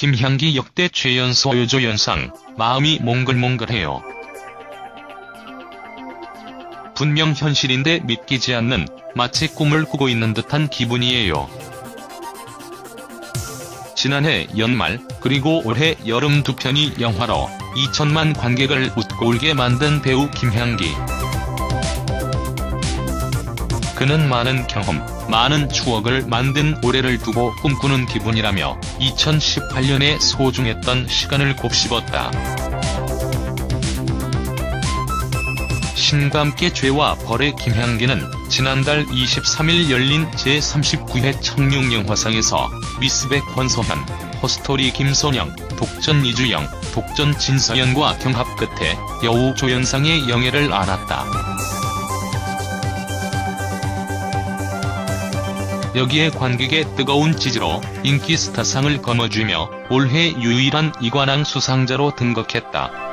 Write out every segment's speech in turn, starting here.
김향기 역대 최연소 여조연상, 마음이 몽글몽글해요. 분명 현실인데 믿기지 않는, 마치 꿈을 꾸고 있는 듯한 기분이에요. 지난해 연말, 그리고 올해 여름 두 편이 영화로 2천만 관객을 웃고 울게 만든 배우 김향기. 그는 많은 경험, 많은 추억을 만든 올해를 두고 꿈꾸는 기분이라며 2018년에 소중했던 시간을 곱씹었다. 신과 함께 죄와 벌의 김향기는 지난달 23일 열린 제39회 청룡영화상에서 미스백 권소현, 허스토리 김선영, 독전 이주영, 독전 진서연과 경합 끝에 여우 조연상의 영예를 안았다. 여기에 관객의 뜨거운 지지로 인기 스타상을 거머쥐며 올해 유일한 이관왕 수상자로 등극했다.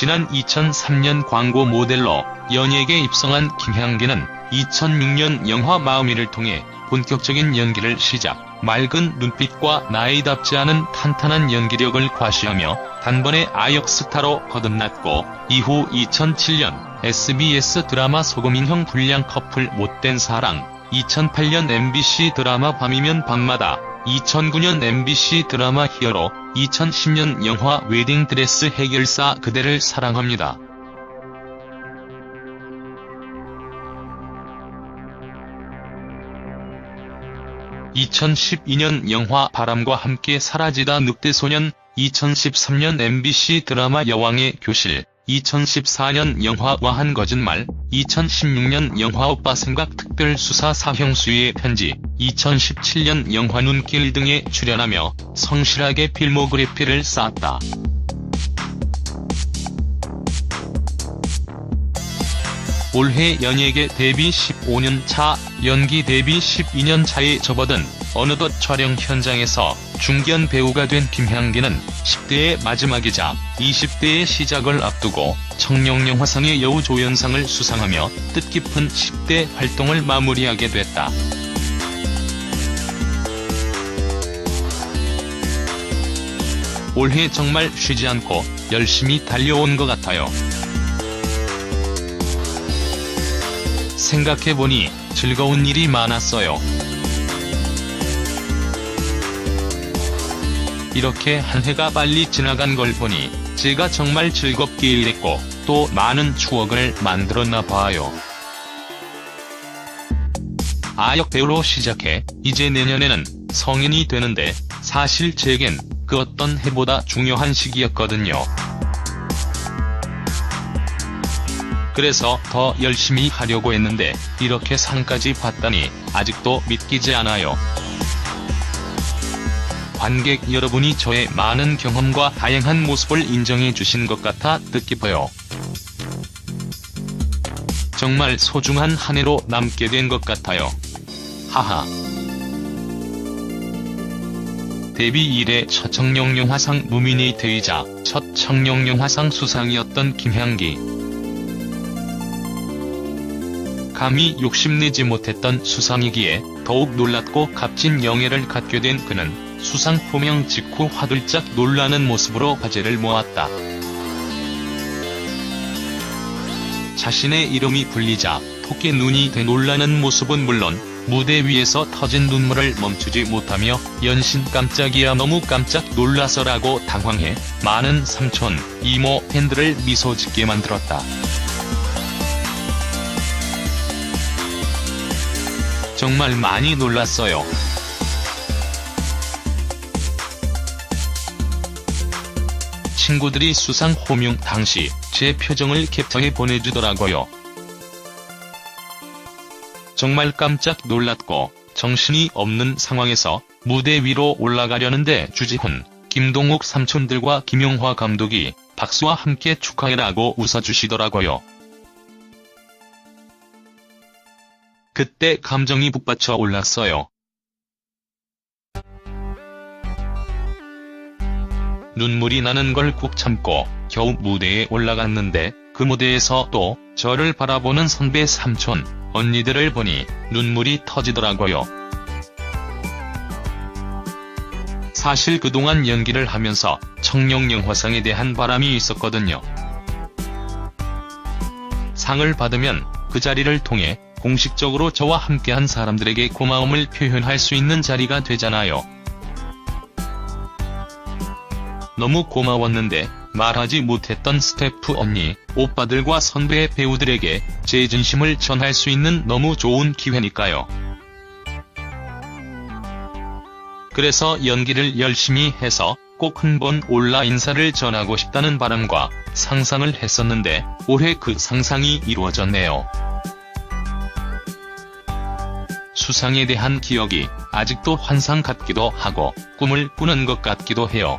지난 2003년 광고 모델로 연예계 입성한 김향기는 2006년 영화 마음이를 통해 본격적인 연기를 시작, 맑은 눈빛과 나이답지 않은 탄탄한 연기력을 과시하며 단번에 아역 스타로 거듭났고 이후 2007년 SBS 드라마 소금인형 불량 커플 못된 사랑, 2008년 MBC 드라마 밤이면 밤마다, 2009년 MBC 드라마 히어로, 2010년 영화 웨딩드레스 해결사 그대를 사랑합니다. (2012년) 영화 바람과 함께 사라지다 늑대소년, 2013년 MBC 드라마 여왕의 교실, 2014년 영화 와 한 거짓말, 2016년 영화 오빠 생각 특별수사 사형수의 편지, 2017년 영화 눈길 등에 출연하며 성실하게 필모그래피를 쌓았다. 올해 연예계 데뷔 15년 차, 연기 데뷔 12년 차에 접어든 어느덧 촬영 현장에서 중견 배우가 된 김향기는 10대의 마지막이자 20대의 시작을 앞두고 청룡영화상의 여우 조연상을 수상하며 뜻깊은 10대 활동을 마무리하게 됐다. 올해 정말 쉬지 않고 열심히 달려온 것 같아요. 생각해보니 즐거운 일이 많았어요. 이렇게 한 해가 빨리 지나간 걸 보니 제가 정말 즐겁게 일했고 또 많은 추억을 만들었나 봐요. 아역 배우로 시작해 이제 내년에는 성인이 되는데 사실 제겐 그 어떤 해보다 중요한 시기였거든요. 그래서 더 열심히 하려고 했는데 이렇게 상까지 받다니 아직도 믿기지 않아요. 관객 여러분이 저의 많은 경험과 다양한 모습을 인정해 주신 것 같아 뜻깊어요. 정말 소중한 한 해로 남게 된 것 같아요. 하하. 데뷔 이래 첫 청룡영화상 무미네이트이자 첫 청룡영화상 수상이었던 김향기. 감히 욕심내지 못했던 수상이기에 더욱 놀랐고 값진 영예를 갖게 된 그는 수상 포명 직후 화들짝 놀라는 모습으로 화제를 모았다. 자신의 이름이 불리자 토끼 눈이 돼 놀라는 모습은 물론 무대 위에서 터진 눈물을 멈추지 못하며 연신 깜짝이야 너무 깜짝 놀라서라고 당황해 많은 삼촌, 이모 팬들을 미소 짓게 만들었다. 정말 많이 놀랐어요. 친구들이 수상 호명 당시 제 표정을 캡처해 보내주더라고요. 정말 깜짝 놀랐고 정신이 없는 상황에서 무대 위로 올라가려는데 주지훈, 김동욱 삼촌들과 김용화 감독이 박수와 함께 축하해라고 웃어주시더라고요. 그때 감정이 북받쳐 올랐어요. 눈물이 나는 걸 꾹 참고 겨우 무대에 올라갔는데 그 무대에서 또 저를 바라보는 선배 삼촌, 언니들을 보니 눈물이 터지더라고요. 사실 그동안 연기를 하면서 청룡영화상에 대한 바람이 있었거든요. 상을 받으면 그 자리를 통해 공식적으로 저와 함께한 사람들에게 고마움을 표현할 수 있는 자리가 되잖아요. 너무 고마웠는데 말하지 못했던 스태프 언니, 오빠들과 선배 배우들에게 제 진심을 전할 수 있는 너무 좋은 기회니까요. 그래서 연기를 열심히 해서 꼭 한 번 올라 인사를 전하고 싶다는 바람과 상상을 했었는데 올해 그 상상이 이루어졌네요. 수상에 대한 기억이 아직도 환상 같기도 하고 꿈을 꾸는 것 같기도 해요.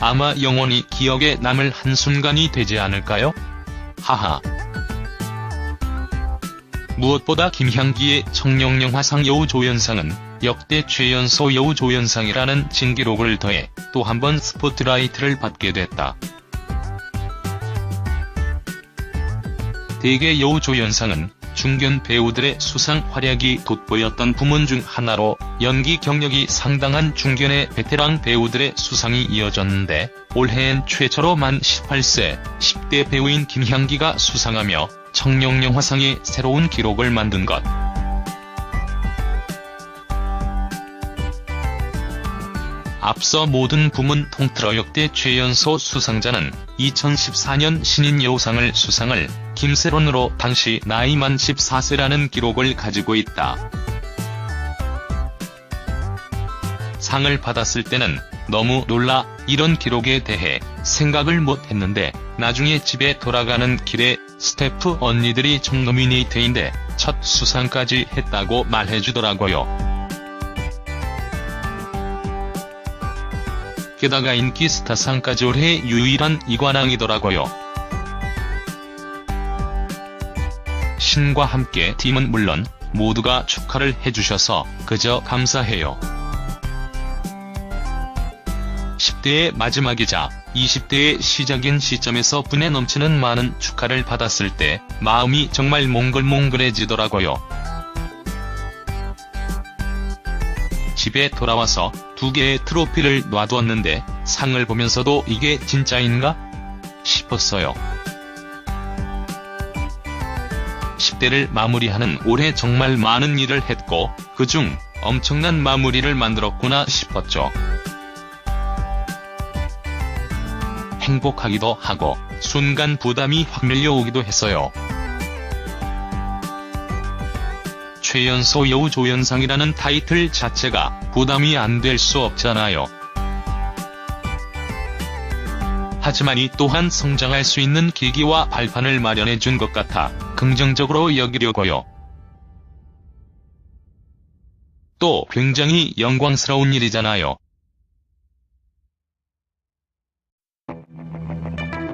아마 영원히 기억에 남을 한순간이 되지 않을까요? 하하. 무엇보다 김향기의 청룡영화상 여우 조연상은 역대 최연소 여우 조연상이라는 진기록을 더해 또 한 번 스포트라이트를 받게 됐다. 대개 여우 조연상은 중견 배우들의 수상 활약이 돋보였던 부문 중 하나로 연기 경력이 상당한 중견의 베테랑 배우들의 수상이 이어졌는데 올해엔 최초로 만 18세 10대 배우인 김향기가 수상하며 청룡영화상의 새로운 기록을 만든 것. 앞서 모든 부문 통틀어 역대 최연소 수상자는 2014년 신인 여우상을 수상을 김세론으로 당시 나이만 14세라는 기록을 가지고 있다. 상을 받았을 때는 너무 놀라 이런 기록에 대해 생각을 못 했는데 나중에 집에 돌아가는 길에 스태프 언니들이 청노미네이트인데 첫 수상까지 했다고 말해주더라고요. 게다가 인기 스타상까지 올해 유일한 이관왕이더라고요. 신과 함께 팀은 물론 모두가 축하를 해주셔서 그저 감사해요. 10대의 마지막이자 20대의 시작인 시점에서 분에 넘치는 많은 축하를 받았을 때 마음이 정말 몽글몽글해지더라고요. 집에 돌아와서 두 개의 트로피를 놔두었는데 상을 보면서도 이게 진짜인가? 싶었어요. 10대를 마무리하는 올해 정말 많은 일을 했고 그중 엄청난 마무리를 만들었구나 싶었죠. 행복하기도 하고 순간 부담이 확 밀려오기도 했어요. 최연소 여우 조연상이라는 타이틀 자체가 부담이 안 될 수 없잖아요. 하지만 이 또한 성장할 수 있는 계기와 발판을 마련해 준 것 같아 긍정적으로 여기려고요. 또 굉장히 영광스러운 일이잖아요.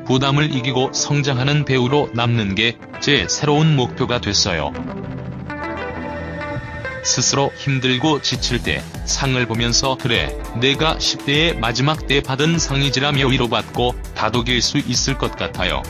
부담을 이기고 성장하는 배우로 남는 게 제 새로운 목표가 됐어요. 스스로 힘들고 지칠 때 상을 보면서 그래 내가 10대의 마지막 때 받은 상이지라며 위로받고 다독일 수 있을 것 같아요.